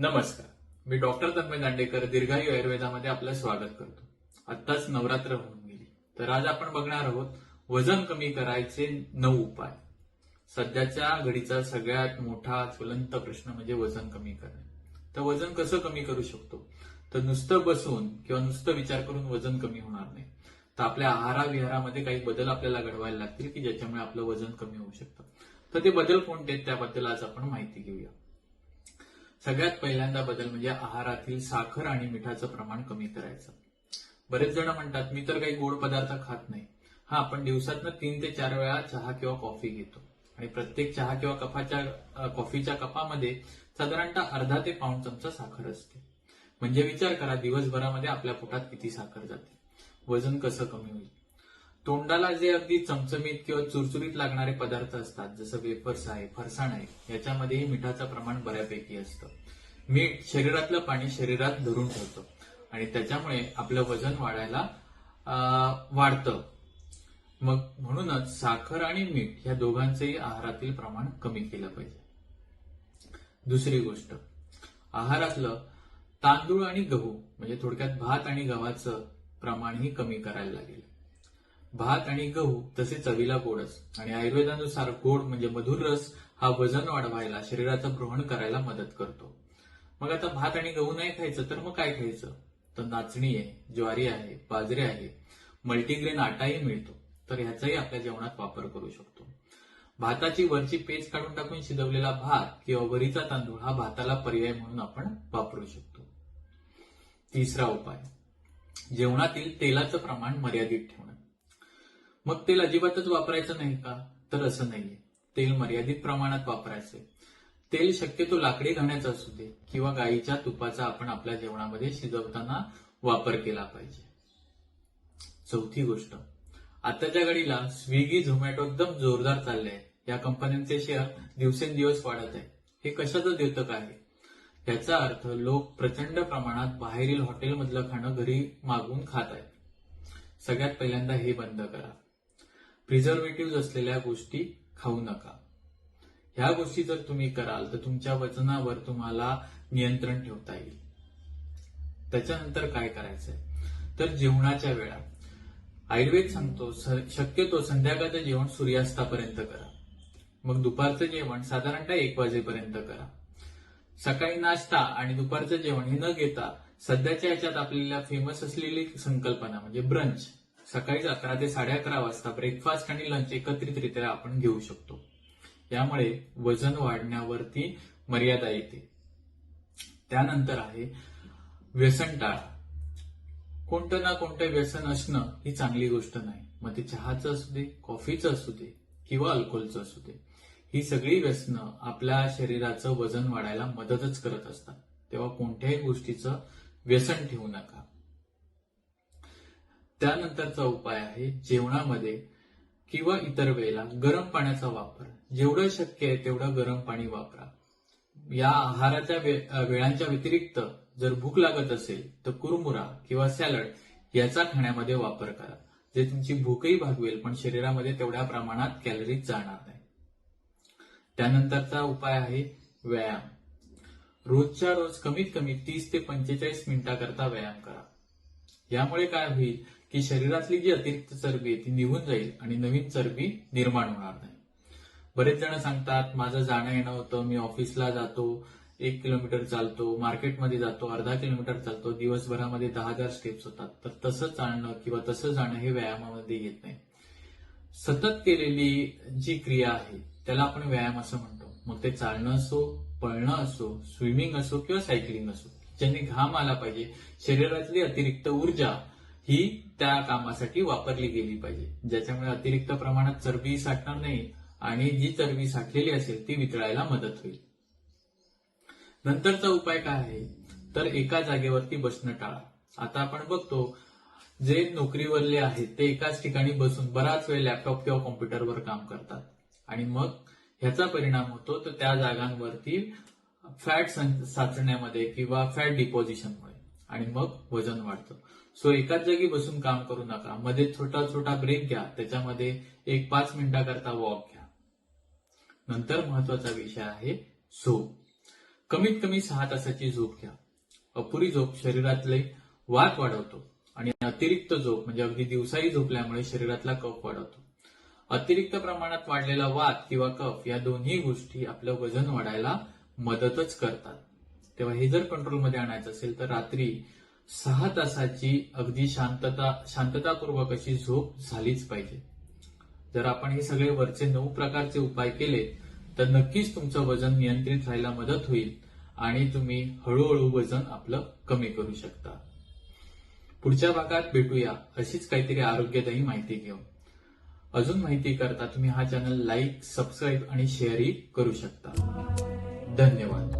नमस्कार. मी डॉक्टर तन्मय दांडेकर दीर्घायू आयुर्वेदामध्ये आपलं स्वागत करतो. आत्ताच नवरात्र होऊन गेली. तर आज आपण बघणार आहोत वजन कमी करायचे नऊ उपाय. सध्याच्या घडीचा सगळ्यात मोठा ज्वलंत प्रश्न म्हणजे वजन कमी करणे. तर वजन कसं कमी करू शकतो? तर नुसतं बसून किंवा नुसतं विचार करून वजन कमी होणार नाही. तर आपल्या आहारा विहारामध्ये काही बदल आपल्याला घडवायला लागतील की ज्याच्यामुळे आपलं वजन कमी होऊ शकतं? तर ते बदल कोणते त्याबद्दल आज आपण माहिती घेऊया. सगळ्यात पहिल्यांदा बदल म्हणजे आहारातील साखर आणि मिठाचं प्रमाण कमी करायचं. बरेच जण म्हणतात मी तर काही गोड पदार्थ खात नाही. हा आपण दिवसातनं तीन ते चार वेळा चहा किंवा कॉफी घेतो. आणि प्रत्येक चहा किंवा कपाच्या कॉफीच्या कपामध्ये साधारणतः अर्धा ते पाऊण चमचा साखर असते. म्हणजे विचार करा दिवसभरामध्ये आपल्या पोटात किती साखर जाते. वजन कसं कमी होईल? तोंडाला जे अगदी चमचमीत किंवा चुरचुरीत लागणारे पदार्थ असतात जसं वेफर्स आहे फरसाण आहे याच्यामध्येही मिठाचं प्रमाण बऱ्यापैकी असतं. मीठ शरीरातलं पाणी शरीरात धरून ठेवतं. आणि त्याच्यामुळे आपलं वजन वाढायला वाढतं. मग म्हणूनच साखर आणि मीठ या दोघांचंही आहारातील प्रमाण कमी केलं पाहिजे. दुसरी गोष्ट आहारातलं तांदूळ आणि गहू म्हणजे थोडक्यात भात आणि गव्हाचं प्रमाणही कमी करायला लागेल. भात आणि गहू तसे चवीला गोडच आणि आयुर्वेदानुसार गोड म्हणजे मधुर रस हा वजन वाढवायला शरीराचं ग्रहण करायला मदत करतो. मग आता भात आणि गहू नाही खायचं तर मग काय खायचं? तर नाचणी आहे ज्वारी आहे बाजरे आहे मल्टीग्रेन आटाही मिळतो. तर ह्याचाही आपल्या जेवणात वापर करू शकतो. भाताची वरची पेज काढून टाकून शिजवलेला भात किंवा वरीचा तांदूळ हा भाताला पर्याय म्हणून आपण वापरू शकतो. तिसरा उपाय. जेवणातील तेलाचं प्रमाण मर्यादित ठेवणं. मग तेल अजिबातच वापरायचं नाही का? तर असं नाहीये. तेल मर्यादित प्रमाणात वापरायचे तेल शक्यतो लाकडी घाण्याचं असू दे किंवा गाईच्या तुपाचा आपण आपल्या जेवणामध्ये शिजवताना वापर केला पाहिजे. चौथी गोष्ट. आताच्या घडीला स्विगी झोमॅटो एकदम जोरदार चालले आहे या कंपन्यांचे शेअर दिवसेंदिवस वाढत आहे. हे कशाचं द्योतक आहे? याचा अर्थ लोक प्रचंड प्रमाणात बाहेरील हॉटेलमधलं खाणं घरी मागून खात आहेत. सगळ्यात पहिल्यांदा हे बंद करा. प्रिझर्वेटिव्ह असलेल्या गोष्टी खाऊ नका. ह्या गोष्टी जर तुम्ही कराल तर तुमच्या वजनावर तुम्हाला नियंत्रण ठेवता येईल. त्याच्यानंतर काय करायचंय? तर जेवणाच्या वेळा. आयुर्वेद सांगतो शक्यतो संध्याकाळचं जेवण सूर्यास्तापर्यंत करा. मग दुपारचं जेवण साधारणतः एक वाजेपर्यंत करा. सकाळी नाश्ता आणि दुपारचं जेवण हे न घेता सध्याच्या ह्याच्यात आपल्याला फेमस असलेली संकल्पना म्हणजे ब्रंच सकाळी अकरा ते साडे अकरा वाजता ब्रेकफास्ट आणि लंच एकत्रितरित्या आपण घेऊ शकतो. यामुळे वजन वाढण्यावरती मर्यादा येते. त्यानंतर आहे व्यसन टाळ. कोणतं ना कोणतं व्यसन असणं ही चांगली गोष्ट नाही. मग ते चहाचं असू दे कॉफीचं असू दे किंवा अल्कोहोलचं असू दे ही सगळी व्यसनं आपल्या शरीराचं वजन वाढायला मदतच करत असतात. तेव्हा कोणत्याही गोष्टीचं व्यसन ठेवू नका. त्यानंतरचा उपाय आहे जेवणामध्ये किंवा इतर वेळेला गरम पाण्याचा वापर. जेवढं शक्य आहे तेवढं गरम पाणी वापरा. या आहाराच्या वेळांच्या व्यतिरिक्त जर भूक लागत असेल तर कुरमुरा किंवा सॅलड याचा खाण्यामध्ये वापर करा. जे तुमची भूकही भागवेल पण शरीरामध्ये तेवढ्या प्रमाणात कॅलरीज जाणार नाही. त्यानंतरचा उपाय आहे व्यायाम. रोजच्या रोज कमीत कमी तीस ते पंचेचाळीस मिनिटाकरता व्यायाम करा. यामुळे काय होईल? की शरीरातली जी अतिरिक्त चरबी आहे ती निघून जाईल आणि नवीन चरबी निर्माण होणार नाही. बरेच जण सांगतात माझं जाणं येणं होतं मी ऑफिसला जातो एक किलोमीटर चालतो मार्केटमध्ये जातो अर्धा किलोमीटर चालतो दिवसभरामध्ये दहा हजार स्टेप्स होतात. तर तसं चालणं किंवा तसं जाणं हे व्यायामामध्ये येत नाही. सतत केलेली जी क्रिया आहे त्याला आपण व्यायाम असं म्हणतो. मग ते चालणं असो पळणं असो स्विमिंग असो किंवा सायकलिंग असो ज्यांनी घाम आला पाहिजे शरीरातली अतिरिक्त ऊर्जा ही त्या कामासाठी वापरली गेली पाहिजे. ज्याच्यामुळे अतिरिक्त प्रमाणात चरबी साठणार नाही आणि जी चरबी साठलेली असेल ती वितळायला मदत होईल. नंतरचा उपाय काय आहे? तर एका जागेवरती बसणं टाळा. आता आपण बघतो जे नोकरीवरले आहेत ते एकाच ठिकाणी बसून बराच वेळ लॅपटॉप किंवा कॉम्प्युटरवर काम करतात. आणि मग ह्याचा परिणाम होतो तर त्या जागांवरती फॅट साचण्यामध्ये किंवा फॅट डिपॉझिशनमुळे. आणि मग वजन वाढतं. सो एकाच जागी बसून काम करू नका. मध्ये छोटा छोटा ब्रेक घ्या. त्याच्यामध्ये एक पाच मिनिटाकरता वॉक घ्या. नंतर महत्त्वाचा विषय आहे झोप. कमीत कमी सहा तासाची झोप घ्या. अपुरी झोप शरीरातले वात वाढवतो. आणि अतिरिक्त झोप म्हणजे अगदी दिवसाही झोपल्यामुळे शरीरातला कफ वाढवतो. अतिरिक्त प्रमाणात वाढलेला वात किंवा कफ या दोन्ही गोष्टी आपलं वजन वाढायला मदतच करतात. तेव्हा हे जर कंट्रोलमध्ये आणायचं असेल तर रात्री सहा तासाची अगदी शांतता शांततापूर्वक अशी झोप झालीच पाहिजे. जर आपण हे सगळे वरचे नऊ प्रकारचे उपाय केले तर नक्कीच तुमचं वजन नियंत्रित राहायला मदत होईल आणि तुम्ही हळूहळू वजन आपलं कमी करू शकता. पुढच्या भागात भेटूया अशीच काहीतरी आरोग्यदायी माहिती घेऊन. अजून माहिती करता तुम्ही हा चॅनल लाईक सबस्क्राईब आणि शेअरही करू शकता. धन्यवाद.